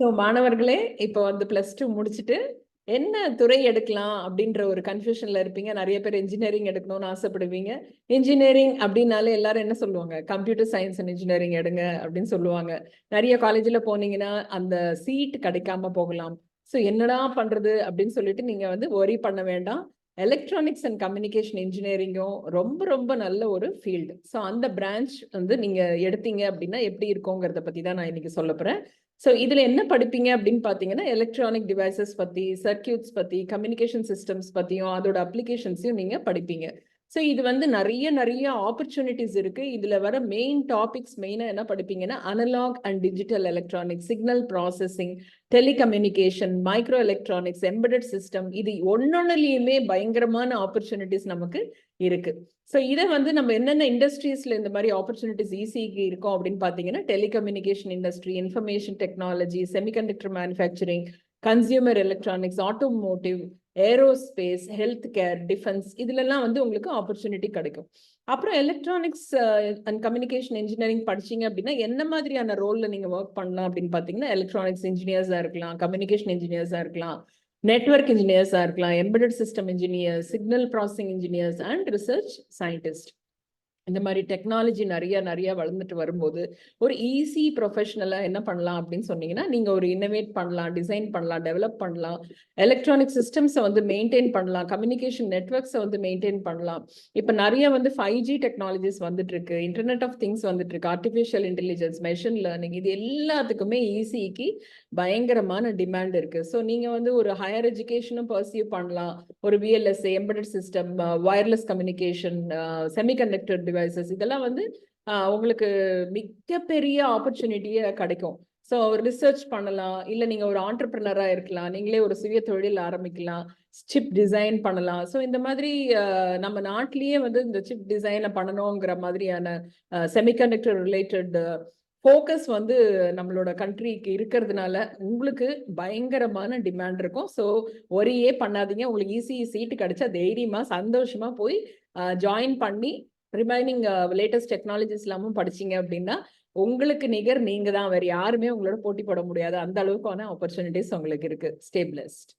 So மாணவர்களே இப்போ வந்து ப்ளஸ் டூ முடிச்சுட்டு என்ன துறை எடுக்கலாம் அப்படின்ற ஒரு கன்ஃபியூஷன்ல இருப்பீங்க. நிறைய பேர் இன்ஜினியரிங் எடுக்கணும்னு ஆசைப்படுவீங்க. இன்ஜினியரிங் அப்படின்னாலே எல்லாரும் என்ன சொல்லுவாங்க? கம்ப்யூட்டர் சயின்ஸ் அண்ட் இன்ஜினியரிங் எடுங்க அப்படின்னு சொல்லுவாங்க. நிறைய காலேஜில் போனீங்கன்னா அந்த சீட் கிடைக்காம போகலாம். ஸோ என்னடா பண்றது அப்படின்னு சொல்லிட்டு நீங்க வந்து ஒரி பண்ண வேண்டாம். எலக்ட்ரானிக்ஸ் அண்ட் கம்யூனிகேஷன் இன்ஜினியரிங்கும் ரொம்ப ரொம்ப நல்ல ஒரு ஃபீல்டு ஸோ அந்த பிரான்ச் வந்து நீங்கள் எடுத்தீங்க அப்படின்னா எப்படி இருக்கோங்கிறத பற்றி தான் நான் இன்னைக்கு சொல்ல போகிறேன் ஸோ இதில் என்ன படிப்பீங்க அப்படின்னு பார்த்தீங்கன்னா எலக்ட்ரானிக் டிவைசஸ் பற்றி சர்க்கியூட்ஸ் பற்றி கம்யூனிகேஷன் சிஸ்டம்ஸ் பற்றியும் அதோட அப்ளிகேஷன்ஸையும் நீங்கள் படிப்பீங்க. ஸோ இது வந்து நிறைய நிறைய ஆப்பர்ச்சுனிட்டிஸ் இருக்கு. இதுல வர மெயின் டாபிக்ஸ் மெயினா என்ன படிப்பீங்கன்னா analog and digital electronics signal processing telecommunication micro electronics embedded system இது ஒன்னொன்னுலயுமே பயங்கரமான ஆப்பர்ச்சுனிட்டிஸ் நமக்கு இருக்கு. ஸோ இதை வந்து நம்ம என்னென்ன இண்டஸ்ட்ரீஸ்ல இந்த மாதிரி ஆப்பர்ச்சுனிட்டிஸ் ஈஸிக்கு இருக்கும் அப்படின்னு பார்த்தீங்கன்னா telecommunication industry information technology semiconductor manufacturing consumer electronics automotive aerospace health care defence இதுலலாம் வந்து உங்களுக்கு ஆப்பர்ச்சுனிட்டி கிடைக்கும். அப்புறம் எலக்ட்ரானிக்ஸ் அண்ட் கம்யூனிகேஷன் இன்ஜினியரிங் படிச்சீங்க அப்படின்னா என்ன மாதிரியான ரோல்ல நீங்க ஒர்க் பண்ணலாம் அப்படின்னு பாத்தீங்கன்னா எலக்ட்ரானிக்ஸ் இன்ஜினியர்ஸா இருக்கலாம் கம்யூனிகேஷன் இன்ஜினியர்ஸா இருக்கலாம் நெட்ஒர்க் இன்ஜினியர்ஸா இருக்கலாம் embedded system engineers signal processing engineers and research scientist இந்த மாதிரி டெக்னாலஜி நிறைய நிறைய வளர்ந்துட்டு வரும்போது ஒரு ஈஸி ப்ரொஃபஷனலாக என்ன பண்ணலாம் அப்படின்னு சொன்னீங்கன்னா நீங்கள் ஒரு இன்னோவேட் பண்ணலாம் டிசைன் பண்ணலாம் டெவலப் பண்ணலாம் எலக்ட்ரானிக் சிஸ்டம்ஸை வந்து மெயின்டைன் பண்ணலாம் கம்யூனிகேஷன் நெட்ஒர்க்ஸை வந்து மெயின்டைன் பண்ணலாம். இப்போ நிறைய வந்து ஃபைவ் ஜி டெக்னாலஜிஸ் வந்துட்டு இருக்கு இன்டர்நெட் ஆஃப் திங்ஸ் வந்துட்டு இருக்கு ஆர்டிஃபிஷியல் இன்டெலிஜென்ஸ் மெஷின் லேர்னிங் இது எல்லாத்துக்குமே ஈஸிக்கு பயங்கரமான டிமாண்ட் இருக்கு. ஸோ நீங்கள் வந்து ஒரு ஹையர் எஜுகேஷனும் பர்சியூ பண்ணலாம். ஒரு VLSI embedded system wireless communication semiconductor devices இதெல்லாம் வந்து உங்களுக்கு மிகப்பெரிய ஆப்பர்ச்சுனிட்டியை கிடைக்கும். ஸோ ரிசர்ச் பண்ணலாம். இல்லை நீங்கள் ஒரு ஆண்டர்பிரினராக இருக்கலாம். நீங்களே ஒரு சுய தொழில் ஆரம்பிக்கலாம். சிப் டிசைன் பண்ணலாம். ஸோ இந்த மாதிரி நம்ம நாட்டிலேயே வந்து இந்த சிப் டிசைனை பண்ணணுங்கிற மாதிரியான செமிகண்டக்டர் ரிலேட்டட் ஃபோக்கஸ் வந்து நம்மளோட கண்ட்ரிக்கு இருக்கிறதுனால உங்களுக்கு பயங்கரமான டிமாண்ட் இருக்கும். ஸோ ஒரே பண்ணாதீங்க. உங்களுக்கு ஈஸி சீட்டு கிடைச்சா தைரியமாக சந்தோஷமா போய் ஜாயின் பண்ணி ரிமைனிங் லேட்டஸ்ட் டெக்னாலஜிஸ் எல்லாமும் படிச்சீங்க அப்படின்னா உங்களுக்கு நிகர் நீங்க தான் வேற யாருமே உங்களோட போட்டி போட முடியாது. அந்த அளவுக்கான ஆப்பர்ச்சுனிட்டிஸ் உங்களுக்கு இருக்கு. ஸ்டேபிளஸ்ட்